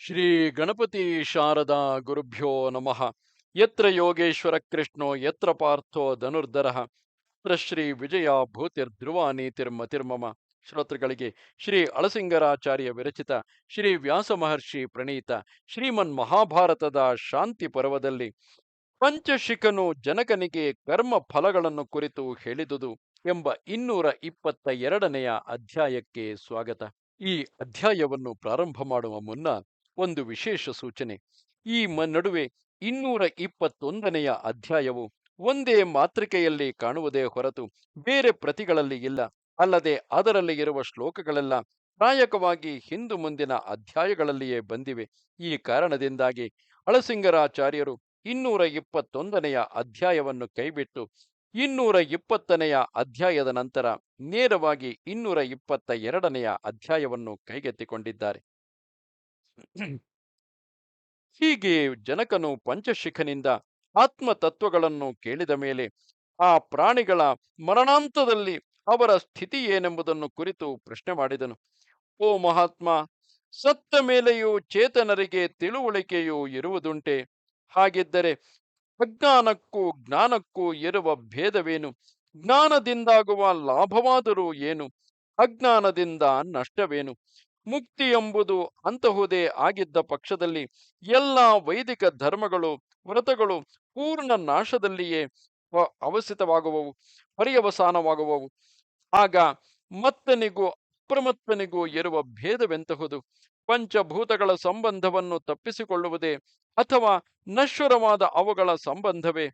ಶ್ರೀ ಗಣಪತಿ ಶಾರದಾ ಗುರುಭ್ಯೋ ನಮಃ. ಯತ್ರ ಯೋಗೇಶ್ವರ ಕೃಷ್ಣೋ, ಯತ್ರ ಪಾರ್ಥೋ ಧನುರ್ಧರ. ಶ್ರೀ ವಿಜಯ ತಿರ್ಮ ನೀತಿರ್ಮತಿರ್ಮಮ ಶ್ರೋತೃಗಳಿಗೆ ಶ್ರೀ ಅಳಸಿಂಗರಾಚಾರ್ಯ ವಿರಚಿತ ಶ್ರೀ ವ್ಯಾಸ ಮಹರ್ಷಿ ಪ್ರಣೀತ ಶ್ರೀಮನ್ ಮಹಾಭಾರತದ ಶಾಂತಿ ಪರ್ವದಲ್ಲಿ ಪಂಚಶಿಖನು ಜನಕನಿಗೆ ಕರ್ಮ ಫಲಗಳನ್ನು ಕುರಿತು ಹೇಳಿದುದು ಎಂಬ ಇನ್ನೂರ ಇಪ್ಪತ್ತ ಎರಡನೆಯ ಅಧ್ಯಾಯಕ್ಕೆ ಸ್ವಾಗತ. ಈ ಅಧ್ಯಾಯವನ್ನು ಪ್ರಾರಂಭ ಮಾಡುವ ಮುನ್ನ ಒಂದು ವಿಶೇಷ ಸೂಚನೆ. ಈ ನಡುವೆ ಇನ್ನೂರ ಇಪ್ಪತ್ತೊಂದನೆಯ ಅಧ್ಯಾಯವು ಒಂದೇ ಮಾತೃಕೆಯಲ್ಲಿ ಕಾಣುವುದೇ ಹೊರತು ಬೇರೆ ಪ್ರತಿಗಳಲ್ಲಿ ಇಲ್ಲ. ಅಲ್ಲದೆ ಅದರಲ್ಲಿ ಇರುವ ಶ್ಲೋಕಗಳೆಲ್ಲ ಪ್ರಾಯಕವಾಗಿ ಹಿಂದು ಮುಂದಿನ ಅಧ್ಯಾಯಗಳಲ್ಲಿಯೇ ಬಂದಿವೆ. ಈ ಕಾರಣದಿಂದಾಗಿ ಅಳಸಿಂಗರಾಚಾರ್ಯರು ಇನ್ನೂರ ಇಪ್ಪತ್ತೊಂದನೆಯ ಅಧ್ಯಾಯವನ್ನು ಕೈಬಿಟ್ಟು ಇನ್ನೂರ ಇಪ್ಪತ್ತನೆಯ ಅಧ್ಯಾಯದ ನಂತರ ನೇರವಾಗಿ ಇನ್ನೂರ ಇಪ್ಪತ್ತ ಎರಡನೆಯ ಅಧ್ಯಾಯವನ್ನು ಕೈಗೆತ್ತಿಕೊಂಡಿದ್ದಾರೆ. ಹೀಗೆ ಜನಕನು ಪಂಚಶಿಖನಿಂದ ಆತ್ಮತತ್ವಗಳನ್ನು ಕೇಳಿದ ಮೇಲೆ ಆ ಪ್ರಾಣಿಗಳ ಮರಣಾಂತದಲ್ಲಿ ಅವರ ಸ್ಥಿತಿ ಏನೆಂಬುದನ್ನು ಕುರಿತು ಪ್ರಶ್ನೆ ಮಾಡಿದನು. ಓ ಮಹಾತ್ಮ, ಸತ್ತ ಮೇಲೆಯೂ ಚೇತನರಿಗೆ ತಿಳುವಳಿಕೆಯೂ ಇರುವುದುಂಟೆ. ಹಾಗಿದ್ದರೆ ಅಜ್ಞಾನಕ್ಕೂ ಜ್ಞಾನಕ್ಕೂ ಇರುವ ಭೇದವೇನು? ಜ್ಞಾನದಿಂದಾಗುವ ಲಾಭವಾದರೂ ಏನು? ಅಜ್ಞಾನದಿಂದ ನಷ್ಟವೇನು? ಮುಕ್ತಿ ಎಂಬುದು ಅಂತಹುದೇ ಆಗಿದ್ದ ಪಕ್ಷದಲ್ಲಿ ಎಲ್ಲ ವೈದಿಕ ಧರ್ಮಗಳು, ವ್ರತಗಳು ಪೂರ್ಣ ನಾಶದಲ್ಲಿಯೇ ಅವಸಿತವಾಗುವವು ಪರ್ಯವಸಾನವಾಗುವವು. ಆಗ ಮತ್ತನಿಗೂ ಅಪ್ರಮತ್ತನಿಗೂ ಇರುವ ಭೇದವೆಂತಹುದು? ಪಂಚಭೂತಗಳ ಸಂಬಂಧವನ್ನು ತಪ್ಪಿಸಿಕೊಳ್ಳುವುದೇ ಅಥವಾ ನಶ್ವರವಾದ ಅವುಗಳ ಸಂಬಂಧವೇ?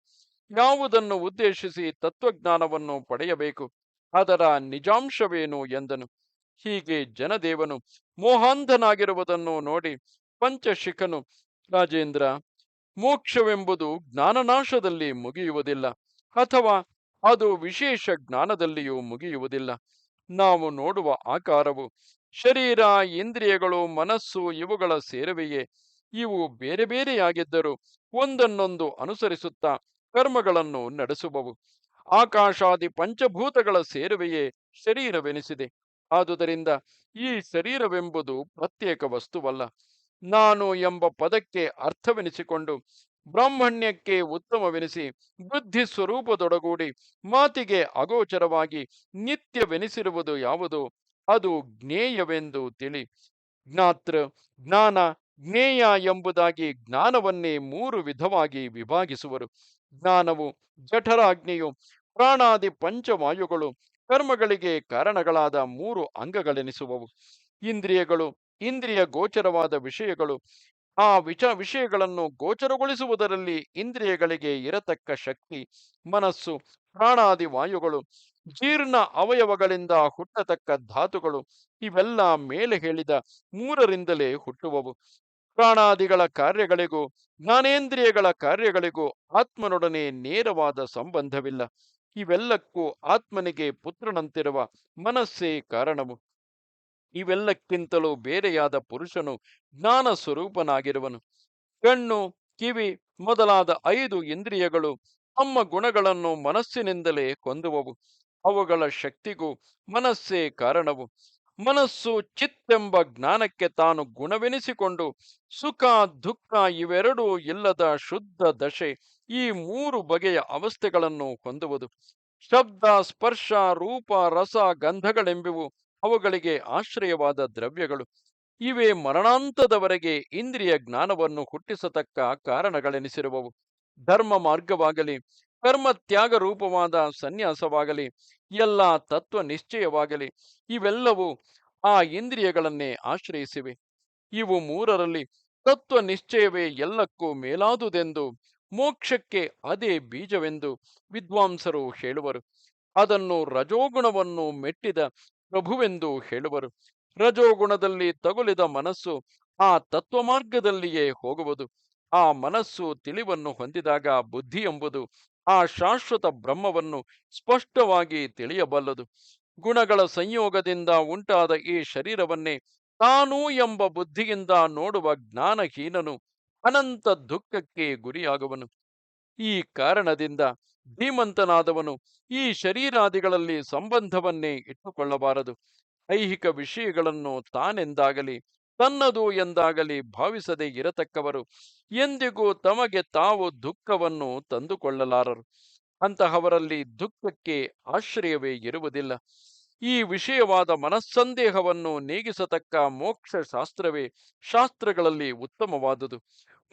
ಯಾವುದನ್ನು ಉದ್ದೇಶಿಸಿ ತತ್ವಜ್ಞಾನವನ್ನು ಪಡೆಯಬೇಕು? ಅದರ ನಿಜಾಂಶವೇನು ಎಂದನು. ಹೀಗೆ ಜನದೇವನು ಮೋಹಾಂಧನಾಗಿರುವುದನ್ನು ನೋಡಿ ಪಂಚಶಿಖನು, ರಾಜೇಂದ್ರ, ಮೋಕ್ಷವೆಂಬುದು ಜ್ಞಾನನಾಶದಲ್ಲಿ ಮುಗಿಯುವುದಿಲ್ಲ ಅಥವಾ ಅದು ವಿಶೇಷ ಜ್ಞಾನದಲ್ಲಿಯೂ ಮುಗಿಯುವುದಿಲ್ಲ. ನಾವು ನೋಡುವ ಆಕಾರವು ಶರೀರ, ಇಂದ್ರಿಯಗಳು, ಮನಸ್ಸು ಇವುಗಳ ಸೇರುವೆಯೇ. ಇವು ಬೇರೆ ಬೇರೆಯಾಗಿದ್ದರೂ ಒಂದನ್ನೊಂದು ಅನುಸರಿಸುತ್ತಾ ಕರ್ಮಗಳನ್ನು ನಡೆಸುವವು. ಆಕಾಶಾದಿ ಪಂಚಭೂತಗಳ ಸೇರುವೆಯೇ ಶರೀರವೆನಿಸಿದೆ. ಆದುದರಿಂದ ಈ ಶರೀರವೆಂಬುದು ಪ್ರತ್ಯೇಕ ವಸ್ತುವಲ್ಲ. ನಾನು ಎಂಬ ಪದಕ್ಕೆ ಅರ್ಥವೆನಿಸಿಕೊಂಡು ಬ್ರಾಹ್ಮಣ್ಯಕ್ಕೆ ಉತ್ತಮವೆನಿಸಿ ಬುದ್ಧಿ ಸ್ವರೂಪದೊಡಗೂಡಿ ಮಾತಿಗೆ ಅಗೋಚರವಾಗಿ ನಿತ್ಯವೆನಿಸಿರುವುದು ಯಾವುದು? ಅದು ಜ್ಞೇಯವೆಂದು ತಿಳಿ. ಜ್ಞಾತೃ, ಜ್ಞಾನ, ಜ್ಞೇಯ ಎಂಬುದಾಗಿ ಜ್ಞಾನವನ್ನೇ ಮೂರು ವಿಧವಾಗಿ ವಿಭಾಗಿಸುವರು. ಜ್ಞಾನವು ಜಠರಾಗ್ನಿಯು ಪ್ರಾಣಾದಿ ಪಂಚವಾಯುಗಳು ಕರ್ಮಗಳಿಗೆ ಕಾರಣಗಳಾದ ಮೂರು ಅಂಗಗಳೆನಿಸುವವು. ಇಂದ್ರಿಯಗಳು, ಇಂದ್ರಿಯ ಗೋಚರವಾದ ವಿಷಯಗಳು. ಆ ವಿಚ ವಿಷಯಗಳನ್ನು ಗೋಚರಗೊಳಿಸುವುದರಲ್ಲಿ ಇಂದ್ರಿಯಗಳಿಗೆ ಇರತಕ್ಕ ಶಕ್ತಿ, ಮನಸ್ಸು, ಪ್ರಾಣಾದಿ ವಾಯುಗಳು, ಜೀರ್ಣ ಅವಯವಗಳಿಂದ ಹುಟ್ಟತಕ್ಕ ಧಾತುಗಳು, ಇವೆಲ್ಲ ಮೇಲೆ ಹೇಳಿದ ಮೂರರಿಂದಲೇ ಹುಟ್ಟುವವು. ಪ್ರಾಣಾದಿಗಳ ಕಾರ್ಯಗಳಿಗೂ, ಜ್ಞಾನೇಂದ್ರಿಯಗಳ ಕಾರ್ಯಗಳಿಗೂ ಆತ್ಮನೊಡನೆ ನೇರವಾದ ಸಂಬಂಧವಿಲ್ಲ. ಇವೆಲ್ಲಕ್ಕೂ ಆತ್ಮನಿಗೆ ಪುತ್ರನಂತಿರುವ ಮನಸ್ಸೇ ಕಾರಣವು. ಇವೆಲ್ಲಕ್ಕಿಂತಲೂ ಬೇರೆಯಾದ ಪುರುಷನು ಜ್ಞಾನ ಸ್ವರೂಪನಾಗಿರುವನು ಕಣ್ಣು, ಕಿವಿ ಮೊದಲಾದ ಐದು ಇಂದ್ರಿಯಗಳು ತಮ್ಮ ಗುಣಗಳನ್ನು ಮನಸ್ಸಿನಿಂದಲೇ ಕೊಂದುವವು ಅವುಗಳ ಶಕ್ತಿಗೂ ಮನಸ್ಸೇ ಕಾರಣವು. ಮನಸ್ಸು ಚಿತ್ತೆಂಬ ಜ್ಞಾನಕ್ಕೆ ತಾನು ಗುಣವೆನಿಸಿಕೊಂಡು ಸುಖ ದುಃಖ ಇವೆರಡೂ ಇಲ್ಲದ ಶುದ್ಧ ದಶೆ. ಈ ಮೂರು ಬಗೆಯ ಅವಸ್ಥೆಗಳನ್ನು ಹೊಂದುವುದು. ಶಬ್ದ, ಸ್ಪರ್ಶ, ರೂಪ, ರಸ, ಗಂಧಗಳೆಂಬಿವು ಅವುಗಳಿಗೆ ಆಶ್ರಯವಾದ ದ್ರವ್ಯಗಳು. ಇವೇ ಮರಣಾಂತದವರೆಗೆ ಇಂದ್ರಿಯ ಜ್ಞಾನವನ್ನು ಹುಟ್ಟಿಸತಕ್ಕ ಕಾರಣಗಳೆನಿಸಿರುವವು. ಧರ್ಮ ಮಾರ್ಗವಾಗಲಿ, ಕರ್ಮ ರೂಪವಾದ ಸನ್ಯಾಸವಾಗಲಿ, ಎಲ್ಲ ತತ್ವ ನಿಶ್ಚಯವಾಗಲಿ, ಇವೆಲ್ಲವೂ ಆ ಇಂದ್ರಿಯಗಳನ್ನೇ ಆಶ್ರಯಿಸಿವೆ. ಇವು ಮೂರರಲ್ಲಿ ತತ್ವ ನಿಶ್ಚಯವೇ ಎಲ್ಲಕ್ಕೂ ಮೇಲಾದುದೆಂದು ಮೋಕ್ಷಕ್ಕೆ ಅದೇ ಬೀಜವೆಂದು ವಿದ್ವಾಂಸರು ಹೇಳುವರು. ಅದನ್ನು ರಜೋಗುಣವನ್ನು ಮೆಟ್ಟಿದ ಪ್ರಭುವೆಂದು ಹೇಳುವರು. ರಜೋಗುಣದಲ್ಲಿ ತಗುಲಿದ ಮನಸ್ಸು ಆ ತತ್ವ ಮಾರ್ಗದಲ್ಲಿಯೇ ಹೋಗುವುದು. ಆ ಮನಸ್ಸು ತಿಳಿವನ್ನು ಹೊಂದಿದಾಗ ಬುದ್ಧಿ ಎಂಬುದು ಆ ಶಾಶ್ವತ ಬ್ರಹ್ಮವನ್ನು ಸ್ಪಷ್ಟವಾಗಿ ತಿಳಿಯಬಲ್ಲದು. ಗುಣಗಳ ಸಂಯೋಗದಿಂದ ಉಂಟಾದ ಈ ಶರೀರವನ್ನೇ ತಾನು ಎಂಬ ಬುದ್ಧಿಯಿಂದ ನೋಡುವ ಜ್ಞಾನಹೀನನು ಅನಂತ ದುಃಖಕ್ಕೆ ಗುರಿಯಾಗುವನು. ಈ ಕಾರಣದಿಂದ ಧೀಮಂತನಾದವನು ಈ ಶರೀರಾದಿಗಳಲ್ಲಿ ಸಂಬಂಧವನ್ನೇ ಇಟ್ಟುಕೊಳ್ಳಬಾರದು. ಐಹಿಕ ವಿಷಯಗಳನ್ನು ತಾನೆಂದಾಗಲಿ, ತನ್ನದು ಎಂದಾಗಲಿ ಭಾವಿಸದೆ ಇರತಕ್ಕವರು ಎಂದಿಗೂ ತಮಗೆ ತಾವು ದುಃಖವನ್ನು ತಂದುಕೊಳ್ಳಲಾರರು. ಅಂತಹವರಲ್ಲಿ ದುಃಖಕ್ಕೆ ಆಶ್ರಯವೇ ಇರುವುದಿಲ್ಲ. ಈ ವಿಷಯವಾದ ಮನಸ್ಸಂದೇಹವನ್ನು ನೀಗಿಸತಕ್ಕ ಮೋಕ್ಷ ಶಾಸ್ತ್ರವೇ ಶಾಸ್ತ್ರಗಳಲ್ಲಿ ಉತ್ತಮವಾದುದು.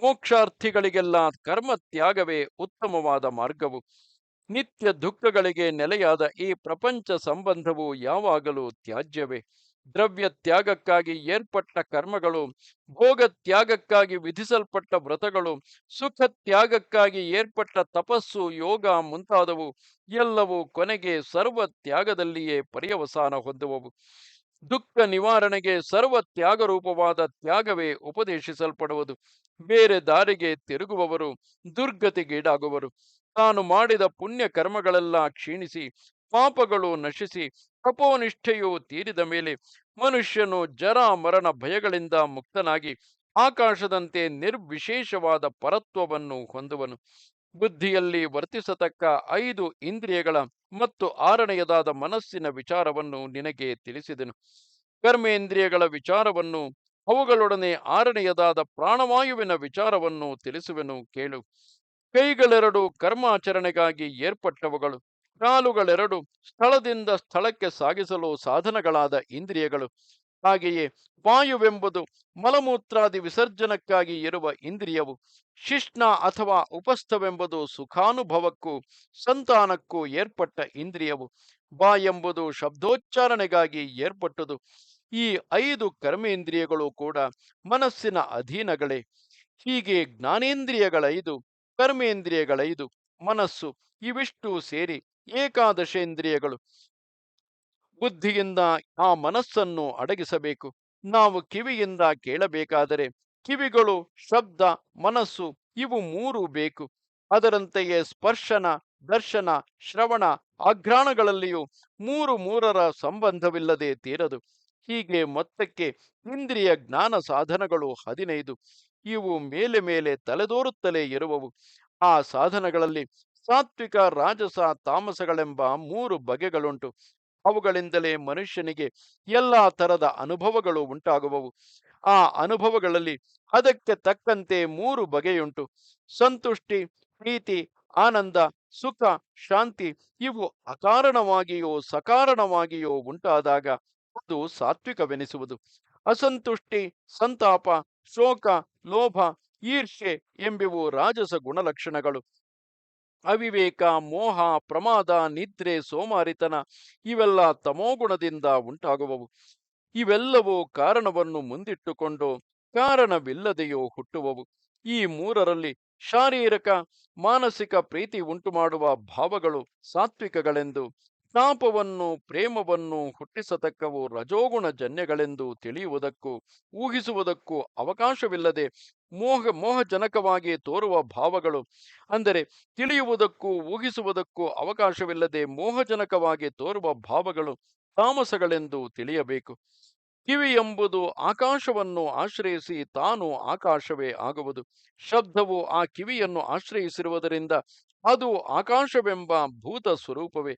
ಮೋಕ್ಷಾರ್ಥಿಗಳಿಗೆಲ್ಲ ಕರ್ಮ ತ್ಯಾಗವೇ ಉತ್ತಮವಾದ ಮಾರ್ಗವು. ನಿತ್ಯ ದುಃಖಗಳಿಗೆ ನೆಲೆಯಾದ ಈ ಪ್ರಪಂಚ ಸಂಬಂಧವು ಯಾವಾಗಲೂ ತ್ಯಾಜ್ಯವೇ. ದ್ರವ್ಯ ತ್ಯಾಗಕ್ಕಾಗಿ ಏರ್ಪಟ್ಟ ಕರ್ಮಗಳು, ಭೋಗ ತ್ಯಾಗಕ್ಕಾಗಿ ವಿಧಿಸಲ್ಪಟ್ಟ ವ್ರತಗಳು, ಸುಖ ತ್ಯಾಗಕ್ಕಾಗಿ ಏರ್ಪಟ್ಟ ತಪಸ್ಸು, ಯೋಗ ಮುಂತಾದವು ಎಲ್ಲವೂ ಕೊನೆಗೆ ಸರ್ವ ತ್ಯಾಗದಲ್ಲಿಯೇ ಪರ್ಯವಸಾನ ಹೊಂದುವವು. ದುಃಖ ನಿವಾರಣೆಗೆ ಸರ್ವ ತ್ಯಾಗ ರೂಪವಾದ ತ್ಯಾಗವೇ ಉಪದೇಶಿಸಲ್ಪಡುವುದು. ಬೇರೆ ದಾರಿಗೆ ತಿರುಗುವವರು, ದುರ್ಗತಿಗೀಡಾಗುವರು. ತಾನು ಮಾಡಿದ ಪುಣ್ಯ ಕರ್ಮಗಳೆಲ್ಲ ಕ್ಷೀಣಿಸಿ, ಪಾಪಗಳು ನಶಿಸಿ, ತಪೋನಿಷ್ಠೆಯು ತೀರಿದ ಮೇಲೆ ಮನುಷ್ಯನು ಜರ ಮರಣ ಭಯಗಳಿಂದ ಮುಕ್ತನಾಗಿ, ಆಕಾಶದಂತೆ ನಿರ್ವಿಶೇಷವಾದ ಪರತ್ವವನ್ನು ಹೊಂದುವನು. ಬುದ್ಧಿಯಲ್ಲಿ ವರ್ತಿಸತಕ್ಕ ಐದು ಇಂದ್ರಿಯಗಳ ಮತ್ತು ಆರನೆಯದಾದ ಮನಸ್ಸಿನ ವಿಚಾರವನ್ನು ನಿನಗೆ ತಿಳಿಸಿದೆನು. ಕರ್ಮೇಂದ್ರಿಯಗಳ ವಿಚಾರವನ್ನು, ಅವುಗಳೊಡನೆ ಆರನೆಯದಾದ ಪ್ರಾಣವಾಯುವಿನ ವಿಚಾರವನ್ನು ತಿಳಿಸುವೆನು ಕೇಳು. ಕೈಗಳೆರಡು ಕರ್ಮಾಚರಣೆಗಾಗಿ ಏರ್ಪಟ್ಟವುಗಳು. ಕಾಲುಗಳೆರಡು ಸ್ಥಳದಿಂದ ಸ್ಥಳಕ್ಕೆ ಸಾಗಿಸಲು ಸಾಧನಗಳಾದ ಇಂದ್ರಿಯಗಳು. ಹಾಗೆಯೇ ವಾಯುವೆಂಬುದು ಮಲಮೂತ್ರಾದಿ ವಿಸರ್ಜನಕ್ಕಾಗಿ ಇರುವ ಇಂದ್ರಿಯವು, ಶಿಷ್ಣ ಅಥವಾ ಉಪಸ್ಥವೆಂಬುದು ಸುಖಾನುಭವಕ್ಕೂ ಸಂತಾನಕ್ಕೂ ಏರ್ಪಟ್ಟ ಇಂದ್ರಿಯವು, ಬಾ ಎಂಬುದು ಶಬ್ದೋಚ್ಚಾರಣೆಗಾಗಿ ಏರ್ಪಟ್ಟದು. ಈ ಐದು ಕರ್ಮೇಂದ್ರಿಯಗಳು ಕೂಡ ಮನಸ್ಸಿನ ಅಧೀನಗಳೇ. ಹೀಗೆ ಜ್ಞಾನೇಂದ್ರಿಯಗಳೈದು, ಕರ್ಮೇಂದ್ರಿಯಗಳೈದು, ಮನಸ್ಸು ಇವಿಷ್ಟು ಸೇರಿ ಏಕಾದಶೇಂದ್ರಿಯಗಳು. ಬುದ್ಧಿಯಿಂದ ಆ ಮನಸ್ಸನ್ನು ಅಡಗಿಸಬೇಕು. ನಾವು ಕಿವಿಯಿಂದ ಕೇಳಬೇಕಾದರೆ ಕಿವಿಗಳು, ಶಬ್ದ, ಮನಸ್ಸು ಇವು ಮೂರು ಬೇಕು. ಅದರಂತೆಯೇ ಸ್ಪರ್ಶನ, ದರ್ಶನ, ಶ್ರವಣ ಅಘ್ರಾಣಗಳಲ್ಲಿಯೂ ಮೂರು ಮೂರರ ಸಂಬಂಧವಿಲ್ಲದೆ ತೀರದು. ಹೀಗೆ ಮೊತ್ತಕ್ಕೆ ಇಂದ್ರಿಯ ಜ್ಞಾನ ಸಾಧನಗಳು ಹದಿನೈದು. ಇವು ಮೇಲೆ ಮೇಲೆ ತಲೆದೋರುತ್ತಲೇ ಇರುವವು. ಆ ಸಾಧನಗಳಲ್ಲಿ ಸಾತ್ವಿಕ, ರಾಜಸ, ತಾಮಸಗಳೆಂಬ ಮೂರು ಬಗೆಗಳುಂಟು. ಅವುಗಳಿಂದಲೇ ಮನುಷ್ಯನಿಗೆ ಎಲ್ಲಾ ತರದ ಅನುಭವಗಳು ಉಂಟಾಗುವವು. ಆ ಅನುಭವಗಳಲ್ಲಿ ಅದಕ್ಕೆ ತಕ್ಕಂತೆ ಮೂರು ಬಗೆಯುಂಟು. ಸಂತುಷ್ಟಿ, ಪ್ರೀತಿ, ಆನಂದ, ಸುಖ, ಶಾಂತಿ ಇವು ಅಕಾರಣವಾಗಿಯೋ ಸಕಾರಣವಾಗಿಯೋ ಉಂಟಾದಾಗ ಅದು ಸಾತ್ವಿಕವೆನಿಸುವುದು. ಅಸಂತುಷ್ಟಿ, ಸಂತಾಪ, ಶೋಕ, ಲೋಭ ಈರ್ಷೆ ಎಂಬಿವು ರಾಜಸ ಗುಣಲಕ್ಷಣಗಳು. ಅವಿವೇಕ, ಮೋಹ, ಪ್ರಮಾದ, ನಿದ್ರೆ, ಸೋಮಾರಿತನ ಇವೆಲ್ಲ ತಮೋಗುಣದಿಂದ ಉಂಟಾಗುವವು. ಇವೆಲ್ಲವೂ ಕಾರಣವನ್ನು ಮುಂದಿಟ್ಟುಕೊಂಡು ಕಾರಣವಿಲ್ಲದೆಯೋ ಹುಟ್ಟುವವು. ಈ ಮೂರರಲ್ಲಿ ಶಾರೀರಿಕ, ಮಾನಸಿಕ ಪ್ರೀತಿ ಉಂಟುಮಾಡುವ ಭಾವಗಳು ಸಾತ್ವಿಕಗಳೆಂದು ತಾಪವನ್ನು ಪ್ರೇಮವನ್ನು ಹುಟ್ಟಿಸತಕ್ಕವು ರಜೋಗುಣ ಜನ್ಯಗಳೆಂದು ತಿಳಿಯುವುದಕ್ಕೂ, ಊಹಿಸುವುದಕ್ಕೂ ಅವಕಾಶವಿಲ್ಲದೆ ಮೋಹ, ಮೋಹಜನಕವಾಗಿ ತೋರುವ ಭಾವಗಳು. ಅಂದರೆ ತಿಳಿಯುವುದಕ್ಕೂ, ಊಹಿಸುವುದಕ್ಕೂ ಅವಕಾಶವಿಲ್ಲದೆ ಮೋಹಜನಕವಾಗಿ ತೋರುವ ಭಾವಗಳು ತಾಮಸಗಳೆಂದು ತಿಳಿಯಬೇಕು. ಕಿವಿ ಎಂಬುದು ಆಕಾಶವನ್ನು ಆಶ್ರಯಿಸಿ ತಾನು ಆಕಾಶವೇ ಆಗುವುದು. ಶಬ್ದವು ಆ ಕಿವಿಯನ್ನು ಆಶ್ರಯಿಸಿರುವುದರಿಂದ ಅದು ಆಕಾಶವೆಂಬ ಭೂತ ಸ್ವರೂಪವೇ.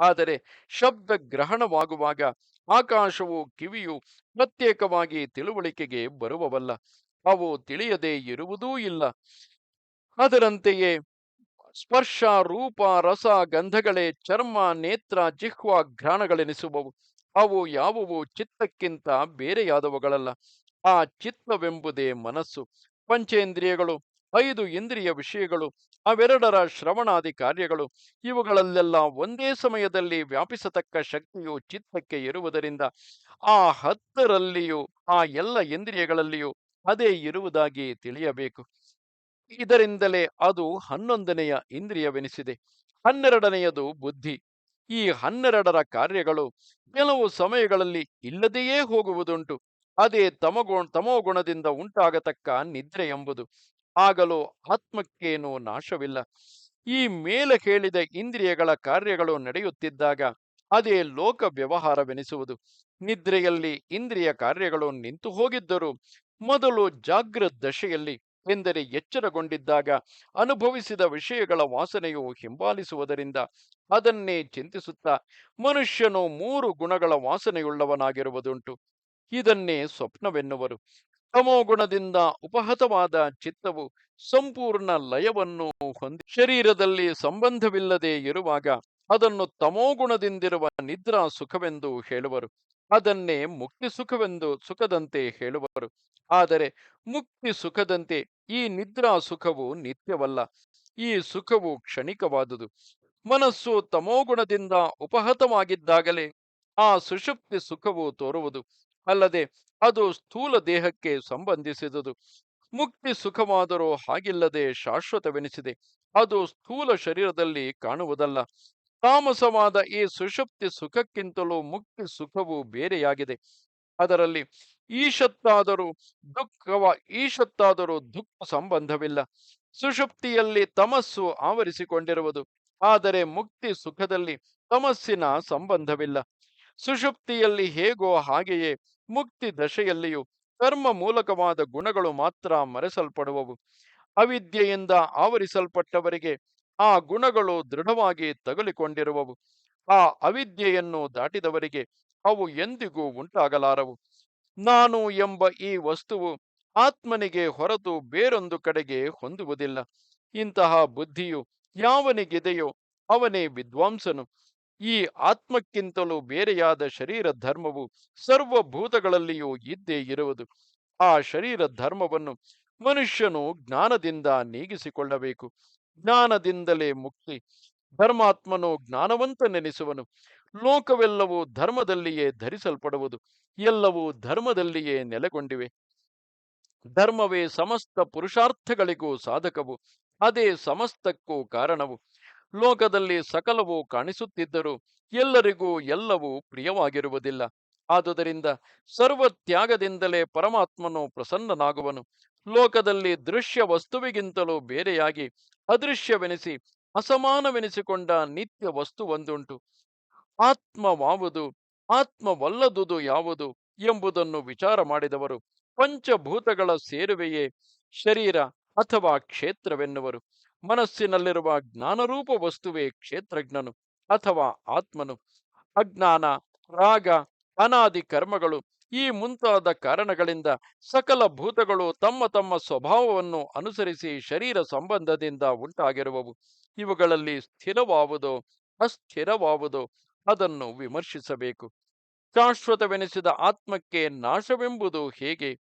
ಆದರೆ ಶಬ್ದ ಗ್ರಹಣವಾಗುವಾಗ ಆಕಾಶವು ಕಿವಿಯು ಪ್ರತ್ಯೇಕವಾಗಿ ತಿಳುವಳಿಕೆಗೆ ಬರುವವಲ್ಲ. ಅವು ತಿಳಿಯದೆ ಇರುವುದೂ ಇಲ್ಲ. ಅದರಂತೆಯೇ ಸ್ಪರ್ಶ ರೂಪ ರಸ ಗಂಧಗಳೇ ಚರ್ಮ, ನೇತ್ರ, ಜಿಹ್ವ ಘ್ರಾಣಗಳೆನಿಸುವವು. ಅವು ಯಾವುವು ಚಿತ್ತಕ್ಕಿಂತ ಬೇರೆಯಾದವುಗಳಲ್ಲ. ಆ ಚಿತ್ತವೆಂಬುದೇ ಮನಸ್ಸು. ಪಂಚೇಂದ್ರಿಯಗಳು ಐದು ಇಂದ್ರಿಯ ವಿಷಯಗಳು, ಅವೆರಡರ ಶ್ರವಣಾದಿ ಕಾರ್ಯಗಳು, ಇವುಗಳಲ್ಲೆಲ್ಲ ಒಂದೇ ಸಮಯದಲ್ಲಿ ವ್ಯಾಪಿಸತಕ್ಕ ಶಕ್ತಿಯು ಚಿತ್ತಕ್ಕೆ ಇರುವುದರಿಂದ ಆ ಹತ್ತರಲ್ಲಿಯೂ, ಆ ಎಲ್ಲ ಇಂದ್ರಿಯಗಳಲ್ಲಿಯೂ ಅದೇ ಇರುವುದಾಗಿ ತಿಳಿಯಬೇಕು. ಇದರಿಂದಲೇ ಅದು ಹನ್ನೊಂದನೆಯ ಇಂದ್ರಿಯವೆನಿಸಿದೆ. ಹನ್ನೆರಡನೆಯದು ಬುದ್ಧಿ. ಈ ಹನ್ನೆರಡರ ಕಾರ್ಯಗಳು ಕೆಲವು ಸಮಯಗಳಲ್ಲಿ ಇಲ್ಲದೆಯೇ ಹೋಗುವುದುಂಟು. ಅದೇ ತಮಗು, ತಮೋಗುಣದಿಂದ ಉಂಟಾಗತಕ್ಕ ನಿದ್ರೆ ಎಂಬುದು. ಆಗಲೂ ಆತ್ಮಕ್ಕೇನು ನಾಶವಿಲ್ಲ. ಈ ಮೇಲೆ ಹೇಳಿದ ಇಂದ್ರಿಯಗಳ ಕಾರ್ಯಗಳು ನಡೆಯುತ್ತಿದ್ದಾಗ ಅದೇ ಲೋಕ ವ್ಯವಹಾರವೆನಿಸುವುದು. ನಿದ್ರೆಯಲ್ಲಿ ಇಂದ್ರಿಯ ಕಾರ್ಯಗಳು ನಿಂತು ಹೋಗಿದ್ದರೂ ಮೊದಲು ಜಾಗೃತ ದಶೆಯಲ್ಲಿ ಎಂದರೆ ಎಚ್ಚರಗೊಂಡಿದ್ದಾಗ ಅನುಭವಿಸಿದ ವಿಷಯಗಳ ವಾಸನೆಯು ಹಿಂಬಾಲಿಸುವುದರಿಂದ ಅದನ್ನೇ ಚಿಂತಿಸುತ್ತಾ ಮನುಷ್ಯನು ಮೂರು ಗುಣಗಳ ವಾಸನೆಯುಳ್ಳವನಾಗಿರುವುದುಂಟು. ಇದನ್ನೇ ಸ್ವಪ್ನವೆನ್ನುವರು. ತಮೋಗುಣದಿಂದ ಉಪಹತವಾದ ಚಿತ್ತವು ಸಂಪೂರ್ಣ ಲಯವನ್ನು ಹೊಂದಿ ಶರೀರದಲ್ಲಿ ಸಂಬಂಧವಿಲ್ಲದೆ ಇರುವಾಗ ಅದನ್ನು ತಮೋಗುಣದಿಂದಿರುವ ನಿದ್ರಾ ಸುಖವೆಂದು ಹೇಳುವರು. ಅದನ್ನೇ ಮುಕ್ತಿ ಸುಖವೆಂದು ಸುಖದಂತೆ ಹೇಳುವರು. ಆದರೆ ಮುಕ್ತಿ ಸುಖದಂತೆ ಈ ನಿದ್ರಾ ಸುಖವು ನಿತ್ಯವಲ್ಲ. ಈ ಸುಖವು ಕ್ಷಣಿಕವಾದುದು. ಮನಸ್ಸು ತಮೋಗುಣದಿಂದ ಉಪಹತವಾಗಿದ್ದಾಗಲೇ ಆ ಸುಷುಪ್ತಿ ಸುಖವು ತೋರುವುದು. ಅಲ್ಲದೆ ಅದು ಸ್ಥೂಲ ದೇಹಕ್ಕೆ ಸಂಬಂಧಿಸಿದುದು. ಮುಕ್ತಿ ಸುಖವಾದರೂ ಹಾಗಿಲ್ಲದೆ ಶಾಶ್ವತವೆನಿಸಿದೆ. ಅದು ಸ್ಥೂಲ ಶರೀರದಲ್ಲಿ ಕಾಣುವುದಲ್ಲ. ತಾಮಸವಾದ ಈ ಸುಷುಪ್ತಿ ಸುಖಕ್ಕಿಂತಲೂ ಮುಕ್ತಿ ಸುಖವು ಬೇರೆಯಾಗಿದೆ. ಅದರಲ್ಲಿ ಈಶತ್ತಾದರೂ ದುಃಖವ, ಈಶತ್ತಾದರೂ ದುಃಖ ಸಂಬಂಧವಿಲ್ಲ. ಸುಷುಪ್ತಿಯಲ್ಲಿ ತಮಸ್ಸು ಆವರಿಸಿಕೊಂಡಿರುವುದು. ಆದರೆ ಮುಕ್ತಿ ಸುಖದಲ್ಲಿ ತಮಸ್ಸಿನ ಸಂಬಂಧವಿಲ್ಲ. ಸುಷುಪ್ತಿಯಲ್ಲಿ ಹೇಗೋ ಹಾಗೆಯೇ ಮುಕ್ತಿ ದಶೆಯಲ್ಲಿಯೂ ಕರ್ಮ ಮೂಲಕವಾದ ಗುಣಗಳು ಮಾತ್ರ ಮರೆಸಲ್ಪಡುವವು. ಅವಿದ್ಯೆಯಿಂದ ಆವರಿಸಲ್ಪಟ್ಟವರಿಗೆ ಆ ಗುಣಗಳು ದೃಢವಾಗಿ ತಗುಲಿಕೊಂಡಿರುವವು. ಆ ಅವಿದ್ಯೆಯನ್ನು ದಾಟಿದವರಿಗೆ ಅವು ಎಂದಿಗೂ ಉಂಟಾಗಲಾರವು. ನಾನು ಎಂಬ ಈ ವಸ್ತುವು ಆತ್ಮನಿಗೆ ಹೊರತು ಬೇರೊಂದು ಕಡೆಗೆ ಹೊಂದುವುದಿಲ್ಲ. ಇಂತಹ ಬುದ್ಧಿಯು ಯಾವನಿಗಿದೆಯೋ ಅವನೇ ವಿದ್ವಾಂಸನು. ಈ ಆತ್ಮಕ್ಕಿಂತಲೂ ಬೇರೆಯಾದ ಶರೀರ ಧರ್ಮವು ಸರ್ವಭೂತಗಳಲ್ಲಿಯೂ ಇದ್ದೇ ಇರುವುದು. ಆ ಶರೀರ ಧರ್ಮವನ್ನು ಮನುಷ್ಯನು ಜ್ಞಾನದಿಂದ ನೀಗಿಸಿಕೊಳ್ಳಬೇಕು. ಜ್ಞಾನದಿಂದಲೇ ಮುಕ್ತಿ, ಧರ್ಮಾತ್ಮನು ಜ್ಞಾನವಂತನೆನಿಸುವನು. ಲೋಕವೆಲ್ಲವೂ ಧರ್ಮದಲ್ಲಿಯೇ ಧರಿಸಲ್ಪಡುವುದು, ಎಲ್ಲವೂ ಧರ್ಮದಲ್ಲಿಯೇ ನೆಲೆಗೊಂಡಿವೆ. ಧರ್ಮವೇ ಸಮಸ್ತ ಪುರುಷಾರ್ಥಗಳಿಗೂ ಸಾಧಕವು, ಅದೇ ಸಮಸ್ತಕ್ಕೂ ಕಾರಣವು. ಲೋಕದಲ್ಲಿ ಸಕಲವೂ ಕಾಣಿಸುತ್ತಿದ್ದರೂ ಎಲ್ಲರಿಗೂ ಎಲ್ಲವೂ ಪ್ರಿಯವಾಗಿರುವುದಿಲ್ಲ. ಆದುದರಿಂದ ಸರ್ವತ್ಯಾಗದಿಂದಲೇ ಪರಮಾತ್ಮನು ಪ್ರಸನ್ನನಾಗುವನು. ಲೋಕದಲ್ಲಿ ದೃಶ್ಯ ವಸ್ತುವಿಗಿಂತಲೂ ಬೇರೆಯಾಗಿ ಅದೃಶ್ಯವೆನಿಸಿ ಅಸಮಾನವೆನಿಸಿಕೊಂಡ ನಿತ್ಯ ವಸ್ತುವೊಂದುಂಟು. ಆತ್ಮವಾವುದು, ಆತ್ಮವಲ್ಲದುದು ಯಾವುದು ಎಂಬುದನ್ನು ವಿಚಾರ ಮಾಡಿದವರು. ಪಂಚಭೂತಗಳ ಸೇರುವೆಯೇ ಶರೀರ ಅಥವಾ ಕ್ಷೇತ್ರವೆನ್ನುವರು. ಮನಸ್ಸಿನಲ್ಲಿರುವ ಜ್ಞಾನರೂಪ ವಸ್ತುವೇ ಕ್ಷೇತ್ರಜ್ಞನು ಅಥವಾ ಆತ್ಮನು. ಅಜ್ಞಾನ, ರಾಗ, ಅನಾದಿ ಕರ್ಮಗಳು ಈ ಮುಂತಾದ ಕಾರಣಗಳಿಂದ ಸಕಲ ಭೂತಗಳು ತಮ್ಮ ತಮ್ಮ ಸ್ವಭಾವವನ್ನು ಅನುಸರಿಸಿ ಶರೀರ ಸಂಬಂಧದಿಂದ ಉಂಟಾಗಿರುವವು. ಇವುಗಳಲ್ಲಿ ಸ್ಥಿರವಾವುದೋ ಅಸ್ಥಿರವಾವುದೋ ಅದನ್ನು ವಿಮರ್ಶಿಸಬೇಕು. ಶಾಶ್ವತವೆನಿಸಿದ ಆತ್ಮಕ್ಕೆ ನಾಶವೆಂಬುದು ಹೇಗೆ?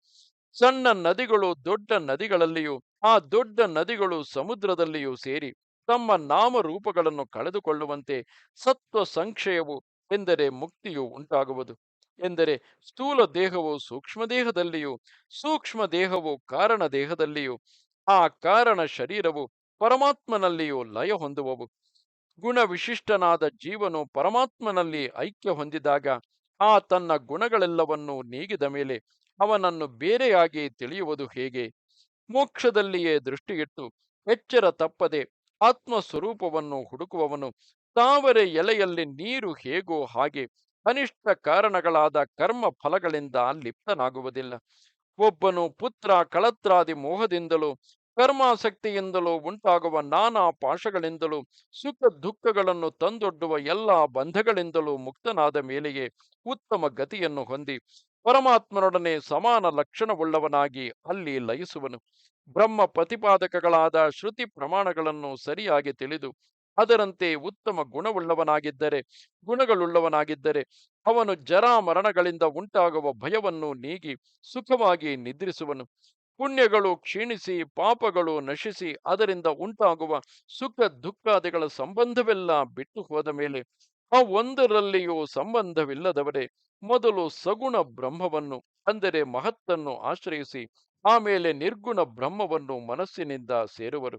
ಸಣ್ಣ ನದಿಗಳು ದೊಡ್ಡ ನದಿಗಳಲ್ಲಿಯೂ ಆ ದೊಡ್ಡ ನದಿಗಳು ಸಮುದ್ರದಲ್ಲಿಯೂ ಸೇರಿ ತಮ್ಮ ನಾಮರೂಪಗಳನ್ನು ಕಳೆದುಕೊಳ್ಳುವಂತೆ ಸತ್ವ ಸಂಕ್ಷಯವು ಎಂದರೆ ಮುಕ್ತಿಯು ಉಂಟಾಗುವುದು. ಎಂದರೆ ಸ್ಥೂಲ ದೇಹವು ಸೂಕ್ಷ್ಮ ದೇಹದಲ್ಲಿಯೂ ಸೂಕ್ಷ್ಮ ದೇಹವು ಕಾರಣ ದೇಹದಲ್ಲಿಯೂ ಆ ಕಾರಣ ಶರೀರವು ಪರಮಾತ್ಮನಲ್ಲಿಯೂ ಲಯ ಹೊಂದುವವು. ಗುಣವಿಶಿಷ್ಟನಾದ ಜೀವನು ಪರಮಾತ್ಮನಲ್ಲಿ ಐಕ್ಯ ಹೊಂದಿದಾಗ ಆ ತನ್ನ ಗುಣಗಳೆಲ್ಲವನ್ನೂ ನೀಗಿದ ಮೇಲೆ ಅವನನ್ನು ಬೇರೆಯಾಗಿ ತಿಳಿಯುವುದು ಹೇಗೆ? ಮೋಕ್ಷದಲ್ಲಿಯೇ ದೃಷ್ಟಿಯಿಟ್ಟು ಎಚ್ಚರ ತಪ್ಪದೆ ಆತ್ಮ ಸ್ವರೂಪವನ್ನು ಹುಡುಕುವವನು ತಾವರೆ ಎಲೆಯಲ್ಲಿ ನೀರು ಹೇಗೋ ಹಾಗೆ ಅನಿಷ್ಟ ಕಾರಣಗಳಾದ ಕರ್ಮ ಫಲಗಳಿಂದ ಲಿಪ್ತನಾಗುವುದಿಲ್ಲ. ಒಬ್ಬನು ಪುತ್ರ ಕಳತ್ರಾದಿ ಮೋಹದಿಂದಲೂ, ಕರ್ಮಾಸಕ್ತಿಯಿಂದಲೂ ಉಂಟಾಗುವ ನಾನಾ ಪಾಶಗಳಿಂದಲೂ, ಸುಖ ದುಃಖಗಳನ್ನು ತಂದೊಡ್ಡುವ ಎಲ್ಲಾ ಬಂಧಗಳಿಂದಲೂ ಮುಕ್ತನಾದ ಮೇಲೆಯೇ ಉತ್ತಮ ಗತಿಯನ್ನು ಹೊಂದಿ ಪರಮಾತ್ಮನೊಡನೆ ಸಮಾನ ಲಕ್ಷಣವುಳ್ಳವನಾಗಿ ಅಲ್ಲಿ ಲಯಿಸುವನು. ಬ್ರಹ್ಮ ಪ್ರತಿಪಾದಕಗಳಾದ ಶ್ರುತಿ ಪ್ರಮಾಣಗಳನ್ನು ಸರಿಯಾಗಿ ತಿಳಿದು, ಅದರಂತೆ ಉತ್ತಮ ಗುಣವುಳ್ಳವನಾಗಿದ್ದರೆ, ಗುಣಗಳುಳ್ಳವನಾಗಿದ್ದರೆ, ಅವನು ಜರಾ ಮರಣಗಳಿಂದ ಉಂಟಾಗುವ ಭಯವನ್ನು ನೀಗಿ ಸುಖವಾಗಿ ನಿದ್ರಿಸುವನು. ಪುಣ್ಯಗಳು ಕ್ಷೀಣಿಸಿ, ಪಾಪಗಳು ನಶಿಸಿ, ಅದರಿಂದ ಉಂಟಾಗುವ ಸುಖ ದುಃಖಾದಿಗಳ ಸಂಬಂಧವೆಲ್ಲ ಬಿಟ್ಟು ಹೋದ ಮೇಲೆ ಆ ಒಂದರಲ್ಲಿಯೂ ಸಂಬಂಧವಿಲ್ಲದವರೇ ಮೊದಲು ಸಗುಣ ಬ್ರಹ್ಮವನ್ನು, ಅಂದರೆ ಮಹತ್ತನ್ನು ಆಶ್ರಯಿಸಿ, ಆಮೇಲೆ ನಿರ್ಗುಣ ಬ್ರಹ್ಮವನ್ನು ಮನಸ್ಸಿನಿಂದ ಸೇರುವರು.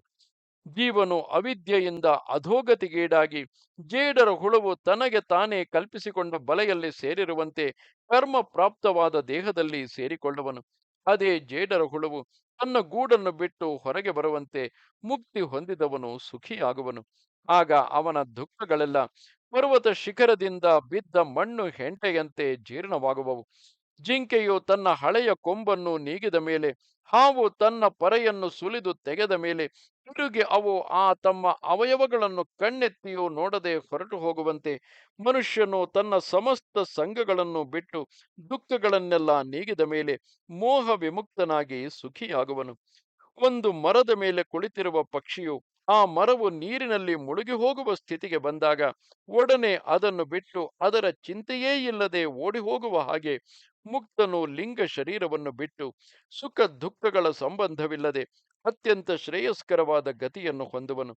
ಜೀವನು ಅವಿದ್ಯೆಯಿಂದ ಅಧೋಗತಿಗೀಡಾಗಿ, ಜೇಡರ ಹುಳುವು ತನಗೆ ತಾನೇ ಕಲ್ಪಿಸಿಕೊಂಡ ಬಲೆಯಲ್ಲಿ ಸೇರಿರುವಂತೆ ಕರ್ಮ ಪ್ರಾಪ್ತವಾದ ದೇಹದಲ್ಲಿ ಸೇರಿಕೊಳ್ಳುವನು. ಅದೇ ಜೇಡರ ಹುಳವು ತನ್ನ ಗೂಡನ್ನು ಬಿಟ್ಟು ಹೊರಗೆ ಬರುವಂತೆ ಮುಕ್ತಿ ಹೊಂದಿದವನು ಸುಖಿಯಾಗುವನು. ಆಗ ಅವನ ದುಃಖಗಳೆಲ್ಲ ಪರ್ವತ ಶಿಖರದಿಂದ ಬಿದ್ದ ಮಣ್ಣು ಹೆಂಟೆಯಂತೆ ಜೀರ್ಣವಾಗುವವು. ಜಿಂಕೆಯು ತನ್ನ ಹಳೆಯ ಕೊಂಬನ್ನು ನೀಗಿದ ಮೇಲೆ, ಹಾವು ತನ್ನ ಪರೆಯನ್ನು ಸುಲಿದು ತೆಗೆದ ಮೇಲೆ, ತಿರುಗಿ ಅವು ಆ ತಮ್ಮ ಅವಯವಗಳನ್ನು ಕಣ್ಣೆತ್ತಿಯೂ ನೋಡದೆ ಹೊರಟು ಹೋಗುವಂತೆ, ಮನುಷ್ಯನು ತನ್ನ ಸಮಸ್ತ ಸಂಘಗಳನ್ನು ಬಿಟ್ಟು ದುಃಖಗಳನ್ನೆಲ್ಲ ನೀಗಿದ ಮೇಲೆ ಮೋಹ ವಿಮುಕ್ತನಾಗಿ ಸುಖಿಯಾಗುವನು. ಒಂದು ಮರದ ಮೇಲೆ ಕುಳಿತಿರುವ ಪಕ್ಷಿಯು ಆ ಮರವು ನೀರಿನಲ್ಲಿ ಮುಳುಗಿ ಹೋಗುವ ಸ್ಥಿತಿಗೆ ಬಂದಾಗ ಒಡನೆ ಅದನ್ನು ಬಿಟ್ಟು ಅದರ ಚಿಂತೆಯೇ ಇಲ್ಲದೆ ಓಡಿ ಹೋಗುವ ಹಾಗೆ ಮುಕ್ತನು ಲಿಂಗ ಶರೀರವನ್ನು ಬಿಟ್ಟು ಸುಖ ದುಃಖಗಳ ಸಂಬಂಧವಿಲ್ಲದೆ ಅತ್ಯಂತ ಶ್ರೇಯಸ್ಕರವಾದ ಗತಿಯನ್ನು ಹೊಂದುವನು.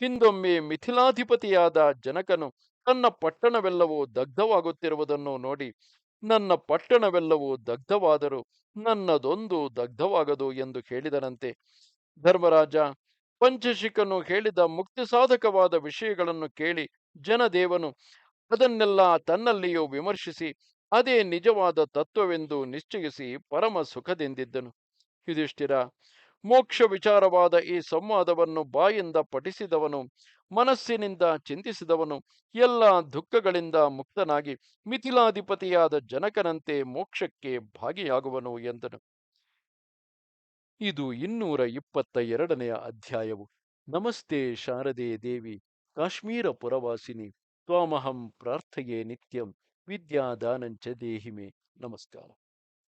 ಹಿಂದೊಮ್ಮೆ ಮಿಥಿಲಾಧಿಪತಿಯಾದ ಜನಕನು ತನ್ನ ಪಟ್ಟಣವೆಲ್ಲವೂ ದಗ್ಧವಾಗುತ್ತಿರುವುದನ್ನು ನೋಡಿ, ನನ್ನ ಪಟ್ಟಣವೆಲ್ಲವೂ ದಗ್ಧವಾದರೂ ನನ್ನದೊಂದು ದಗ್ಧವಾಗದು ಎಂದು ಹೇಳಿದನಂತೆ. ಧರ್ಮರಾಜ ಪಂಚಶಿಖನು ಹೇಳಿದ ಮುಕ್ತಿ ಸಾಧಕವಾದ ವಿಷಯಗಳನ್ನು ಕೇಳಿ ಜನದೇವನು ಅದನ್ನೆಲ್ಲ ತನ್ನಲ್ಲಿಯೂ ವಿಮರ್ಶಿಸಿ, ಅದೇ ನಿಜವಾದ ತತ್ವವೆಂದು ನಿಶ್ಚಯಿಸಿ ಪರಮ ಸುಖದಿಂದಿದ್ದನು. ಯುಧಿಷ್ಠಿರ, ಮೋಕ್ಷ ವಿಚಾರವಾದ ಈ ಸಂವಾದವನ್ನು ಬಾಯಿಂದ ಪಠಿಸಿದವನು, ಮನಸ್ಸಿನಿಂದ ಚಿಂತಿಸಿದವನು, ಎಲ್ಲ ದುಃಖಗಳಿಂದ ಮುಕ್ತನಾಗಿ ಮಿಥಿಲಾಧಿಪತಿಯಾದ ಜನಕನಂತೆ ಮೋಕ್ಷಕ್ಕೆ ಭಾಗಿಯಾಗುವನು ಎಂದನು. ಇದು ಇನ್ನೂರ ಇಪ್ಪತ್ತ ಎರಡನೆಯ ಅಧ್ಯಾಯವು. ನಮಸ್ತೆ ಶಾರದೆ ದೇವಿ, ಕಾಶ್ಮೀರ ಪುರವಾಸಿನಿ, ತ್ವಾಮಹಂ ಪ್ರಾರ್ಥಯೇ ನಿತ್ಯಂ, ವಿದ್ಯಾದಾನಂಚ ದೇಹಿಮೆ. ನಮಸ್ಕಾರ.